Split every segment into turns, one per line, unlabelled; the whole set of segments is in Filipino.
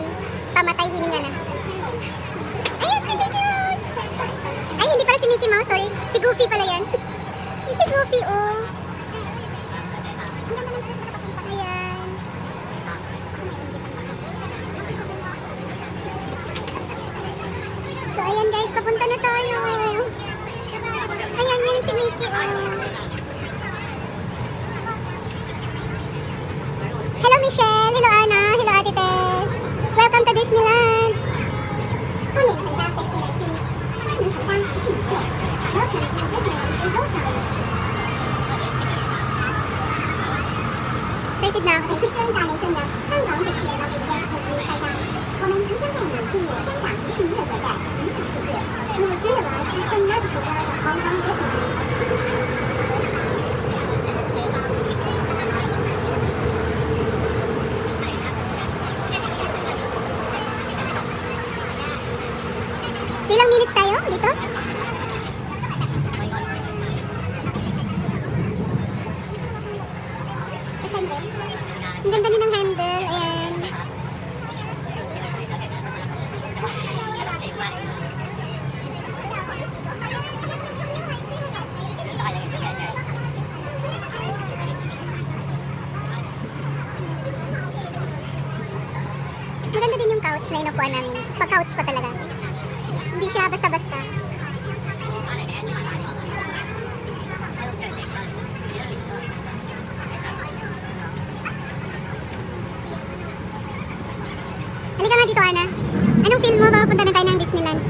Disneyland. Pamatay hininga na. Ayan si Mickey Mouse! Ay, hindi pala si Mickey Mouse, sorry. Si Goofy pala yan. si Goofy, oh. Ilang minutes tayo dito? Ang ganda couch na inupuan namin. Pa-couch pa talaga. Hindi siya basta-basta. Halika nga dito, Ana. Anong feel mo ba punta na tayo ng Disneyland?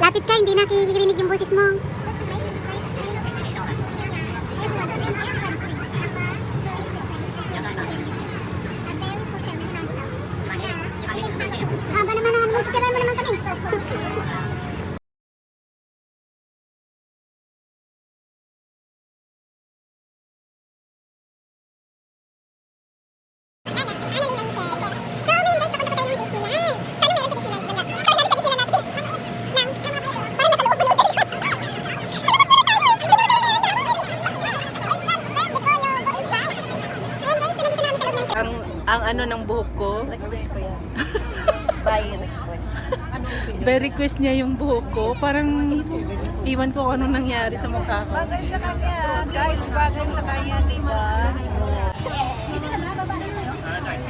Lapit ka, hindi nakikirinig yung boses mo. Ang ano
ng buhok ko,
Request ko yan. By request.
by request niya yung buhok ko. Parang iwan ko kung anong nangyari sa mukha ko.
Bagay sa kanya. Guys, bagay sa kanya, di ba?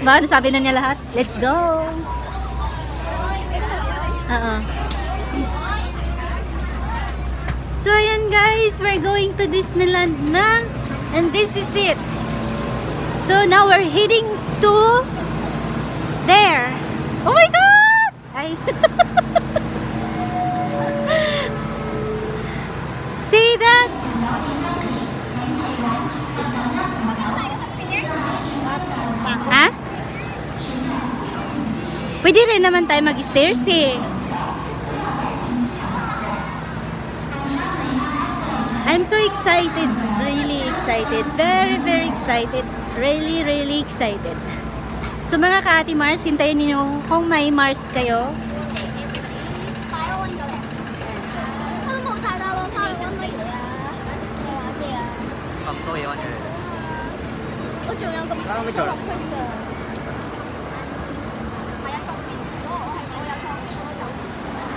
Ba, nasabi na niya lahat? Let's go! Oo. So, ayan guys, we're going to Disneyland na. And this is it. So, now we're heading to there. Oh my God! Ay. See that? Ha? Pwede rin naman tayo mag-stairs eh. I'm so excited. Really excited. Very, very excited. Really, really excited. So mga ka-ati Mars, hintayin niyo kung may Mars kayo.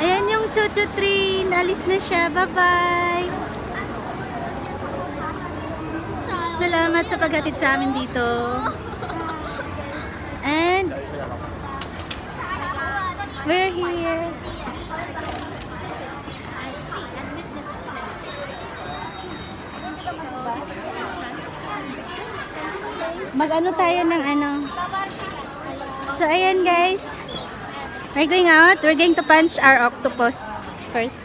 Ayan yung Chuchu train. Alis na siya. Bye-bye. Salamat sa paghatid sa amin dito. And we're here. Mag-ano tayo ng ano. So ayan guys. We're going out. We're going to punch our octopus first.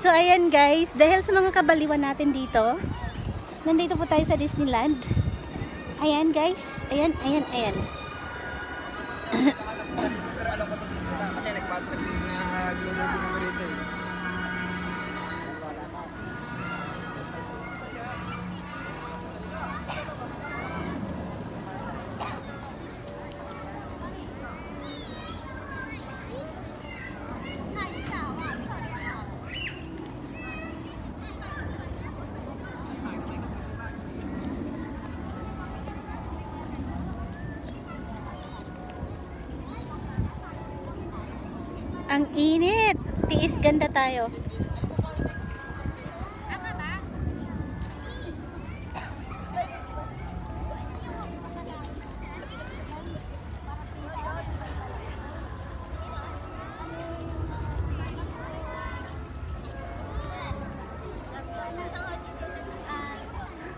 So, ayan guys, dahil sa mga kabaliwan natin dito, nandito po tayo sa Disneyland. Ayan guys, ayan, ayan, ayan.
Kasi nag-global
Ang init. Tiis ganda tayo.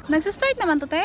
Nagsa-start naman to, te?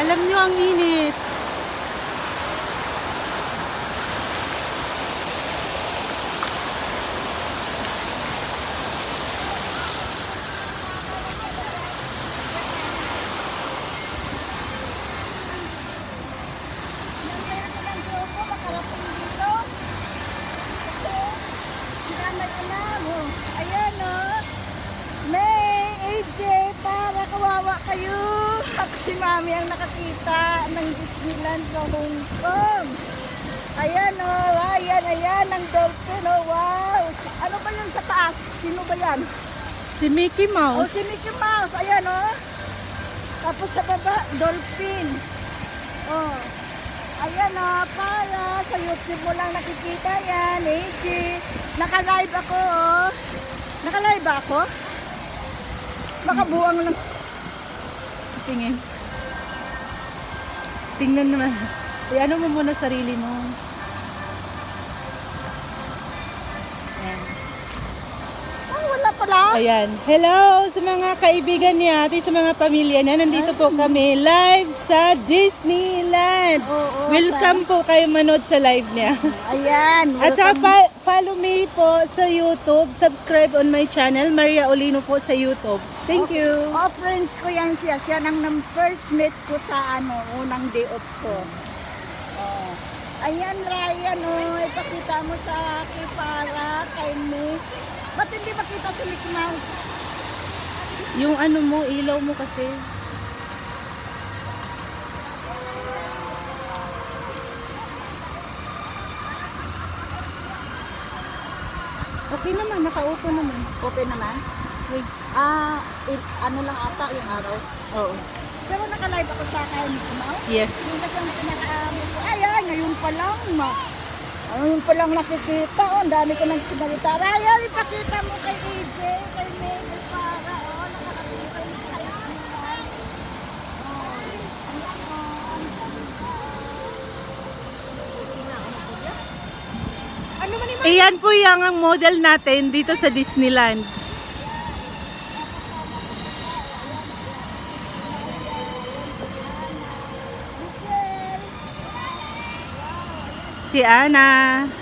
Alam
nyo ang init.
Ayan o. May, AJ, para kawawa kayo. Ako si Mami ang nakakita ng Disneyland sa Hong Kong. Ayan o, ayan, ayan, ang dolphin o, wow. Ano ba yun sa taas? Sino ba yan?
Si Mickey
Oh,
Mouse.
si Mickey Mouse, ayan o. Tapos sa baba, dolphin. Oh. Ayan o, para sa YouTube mo lang nakikita yan, AJ. Naka-live ako oh. Naka-live ako? Makabuang lang.
Tingin. Tingnan naman. Eh, ano mo muna sarili mo? Ayan.
Ah, wala pala.
Ayan. Hello sa mga kaibigan ni ate, sa mga pamilya niya. Nandito po kami live sa Disneyland.
Oo,
Welcome po kayo manood sa live niya.
Ayan.
At saka pa- follow me po sa YouTube. Subscribe on my channel, Maria Olino po sa YouTube. Thank you.
Oh, friends ko yan siya. Siya nang nang first meet ko sa ano, unang day off ko. Oh. Ayan, Ryan, oh. Ipakita mo sa akin para kay me. Ba't hindi makita si Mickey Mouse?
Yung ano mo, ilaw mo kasi. Okay naman, nakaupo naman.
Okay naman.
Wait.
Ah, il- ano lang ata yung araw.
Oo.
Pero naka-live ako sa Mickey Mouse.
Yes.
Yung nagang pinaka-amo ko. Ay, ay, ngayon pa lang. Ma. Ngayon pa lang nakikita. Oh, ang dami ko nagsinalita. Ryan, ipakita mo kay AJ, kay May, para. Oh, nakakakita mo kay Oh,
Iyan po yung ang model natin dito sa Disneyland. Si Ana.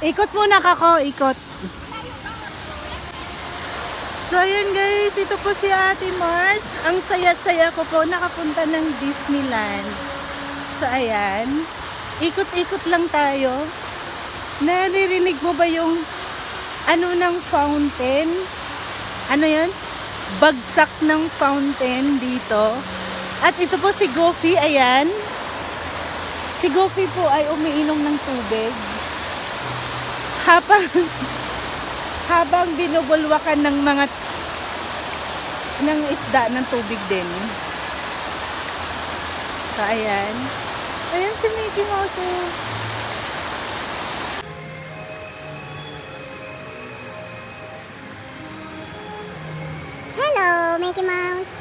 Ikot muna kako, ikot. So ayun guys, ito po si Ate Mars. Ang saya-saya ko po nakapunta ng Disneyland. So ayan, ikot-ikot lang tayo. Naririnig mo ba yung ano ng fountain? Ano yun? Bagsak ng fountain dito. At ito po si Goofy, ayan. Si Goofy po ay umiinom ng tubig habang habang binubulwakan ng mga ng isda ng tubig din. So, ayan. Ayan si Mickey Mouse. oh.
Hello, Mickey Mouse.